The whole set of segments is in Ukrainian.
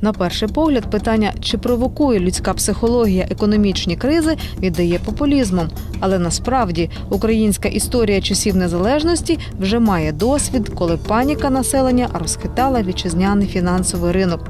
На перший погляд, питання, чи провокує людська психологія економічні кризи, віддає популізмом. Але насправді українська історія часів незалежності вже має досвід, коли паніка населення розхитала вітчизняний фінансовий ринок.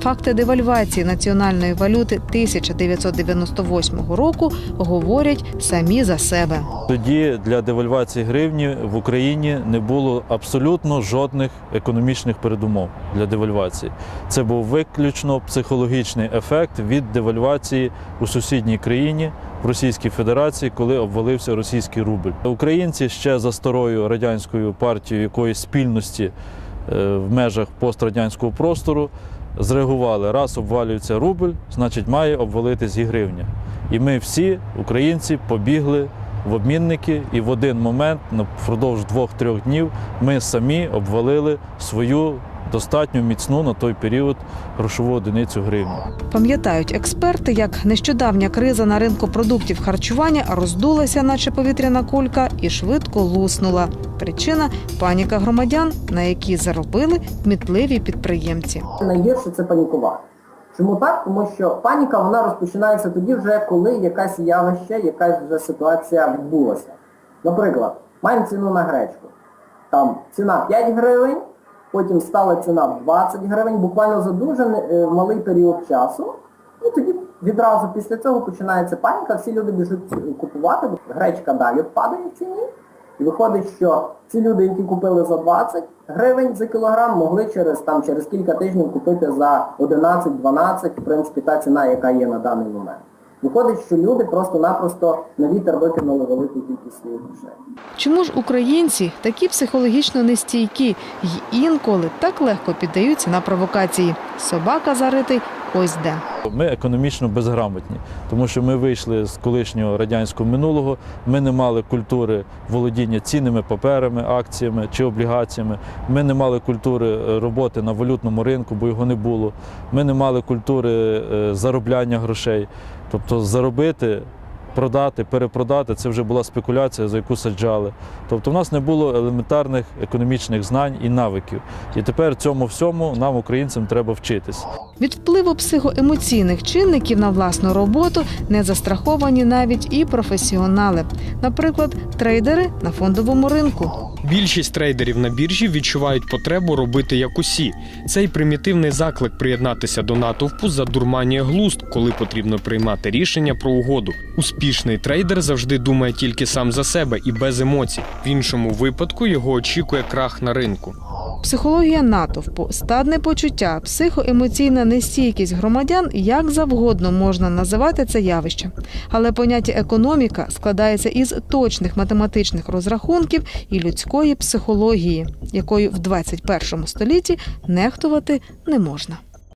Факти девальвації національної валюти 1998 року говорять самі за себе. Тоді для девальвації гривні в Україні не було абсолютно жодних економічних передумов для девальвації. Це був виключно психологічний ефект від девальвації у сусідній країні Російській Федерації, коли обвалився російський рубль. Українці ще за старою радянською партією якоїсь спільності е, в межах пострадянського простору зреагували. Раз обвалюється рубль, значить має обвалитись і гривня. І ми всі, українці, побігли в обмінники, і в один момент, впродовж двох-трьох днів, ми самі обвалили свою достатньо міцну на той період грошову одиницю гривню. Пам'ятають експерти, як нещодавня криза на ринку продуктів харчування роздулася, наче повітряна кулька, і швидко луснула. Причина паніка громадян, на які заробили кмітливі підприємці. найгірше це панікувати. Чому так? Тому що паніка вона розпочинається тоді вже, коли якась явище, якась вже ситуація відбулася. Наприклад, маємо ціну на гречку. Там ціна 5 гривень, потім стала ціна 20 гривень, буквально за дуже е, малий період часу. І тоді відразу після цього починається паніка, всі люди біжуть купувати, бо гречка далі падає в ціні. І виходить, що ці люди, які купили за 20 гривень за кілограм, могли через там через кілька тижнів купити за 11-12, в принципі, та ціна, яка є на даний момент. Виходить, що люди просто-напросто на вітер викинули велику кількість своїх грошей. Чому ж українці такі психологічно нестійкі й інколи так легко піддаються на провокації? Собака заритий ось де. Ми економічно безграмотні, тому що ми вийшли з колишнього радянського минулого. Ми не мали культури володіння цінними паперами, акціями чи облігаціями. Ми не мали культури е, роботи на валютному ринку, бо його не було. Ми не мали культури е, заробляння грошей. Тобто заробити, продати, перепродати це вже була спекуляція, за яку саджали. Тобто в нас не було елементарних економічних знань і навиків. І тепер цьому всьому нам, українцям, треба вчитись. Від впливу психоемоційних чинників на власну роботу не застраховані навіть і професіонали, наприклад, трейдери на фондовому ринку. Більшість трейдерів на біржі відчувають потребу робити як усі. Цей примітивний заклик приєднатися до натовпу задурманює глузд, коли потрібно приймати рішення про угоду. Успішний трейдер завжди думає тільки сам за себе і без емоцій. В іншому випадку його очікує крах на ринку. Психологія натовпу, стадне почуття, психоемоційна нестійкість громадян як завгодно можна називати це явище. Але поняття економіка складається із точних математичних розрахунків і людської психології, якою в 21 столітті нехтувати не можна.